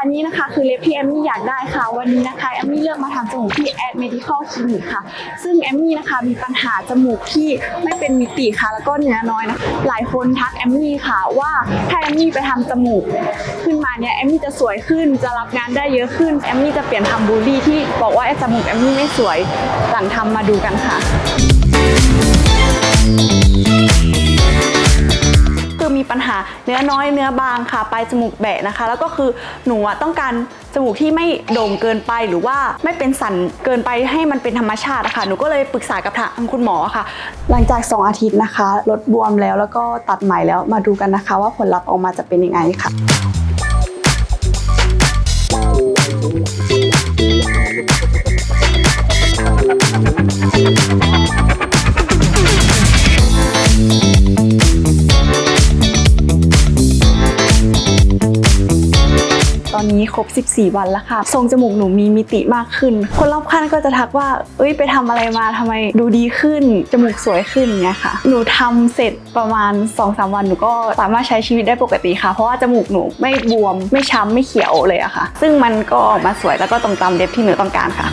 อันนี้นะคะคือเล็บที่แอมมี่อยากได้ค่ะ วันนี้นะคะแอมมี่เลือกมาทำจมูกที่แอดเมดิคอลคลินิกค่ะ ซึ่งแอมมี่นะคะมีปัญหาจมูกที่ไม่เป็นมิติค่ะ แล้วก็เนื้อน้อยนะหลายคนทักแอมมี่ค่ะว่าถ้าแอมมี่ไปทำจมูกขึ้นมาเนี่ยแอมมี่จะสวยขึ้นจะรับงานได้เยอะขึ้นแอมมี่จะเปลี่ยนทำบูลลี่ที่บอกว่าไอ้จมูกแอมมี่ไม่สวยหลังทำมาดูกันค่ะ ปัญหาเนื้อน้อยเนื้อบางค่ะปลายจมูกแบะนะคะ แล้วก็คือหนูอะต้องการจมูกที่ไม่โด่งเกินไปหรือว่าไม่เป็นสันเกินไปให้มันเป็นธรรมชาติะค่ะหนูก็เลยปรึกษากับทางคุณหมอค่ะ หลังจาก 2 อาทิตย์นะคะลดบวมแล้วแล้วก็ตัดใหม่แล้วมาดูกันนะคะ ว่าผลลัพธ์ออกมาจะเป็นยังไงค่ะ อนนี้ครบ 14 วันแล้วค่ะ ทรงจมูกหนูมีมิติมากขึ้น คนรอบข้างก็จะทักว่า เอ้ยไปทำอะไรมาทำไมดูดีขึ้น จมูกสวยขึ้นเงี้ยค่ะ หนูทำเสร็จประมาณ 2-3 วันหนูก็สามารถใช้ชีวิตได้ปกติค่ะ เพราะว่าจมูกหนูไม่บวมไม่ช้ำไม่เขียวเลยอะค่ะ ซึ่งมันก็ออกมาสวยแล้วก็ตรงตามเด็บที่หนูต้องการค่ะ